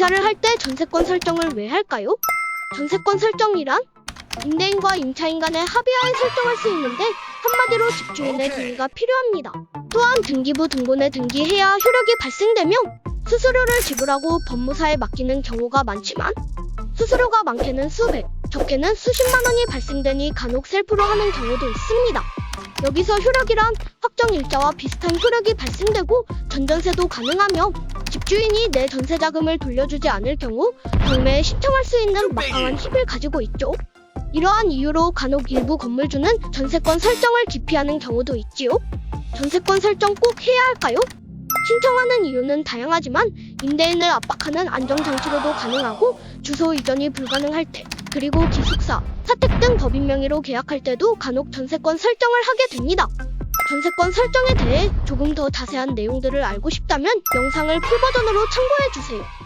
이사를 할 때 전세권 설정을 왜 할까요? 전세권 설정이란 임대인과 임차인 간의 합의하에 설정할 수 있는데 한마디로 집주인의. 동의가 필요합니다. 또한 등기부 등본에 등기해야 효력이 발생되며 수수료를 지불하고 법무사에 맡기는 경우가 많지만 수수료가 많게는 수백, 적게는 수십만 원이 발생되니 간혹 셀프로 하는 경우도 있습니다. 여기서 효력이란 확정 일자와 비슷한 효력이 발생되고 전전세도 가능하며 집주인이 내 전세 자금을 돌려주지 않을 경우 경매에 신청할 수 있는 막강한 힘을 가지고 있죠. 이러한 이유로 간혹 일부 건물주는 전세권 설정을 기피하는 경우도 있지요. 전세권 설정 꼭 해야 할까요? 신청하는 이유는 다양하지만 임대인을 압박하는 안정장치로도 가능하고 주소 이전이 불가능할 때 그리고 기숙사, 사택 등 법인 명의로 계약할 때도 간혹 전세권 설정을 하게 됩니다. 전세권 설정에 대해 조금 더 자세한 내용들을 알고 싶다면 영상을 풀 버전으로 참고해 주세요.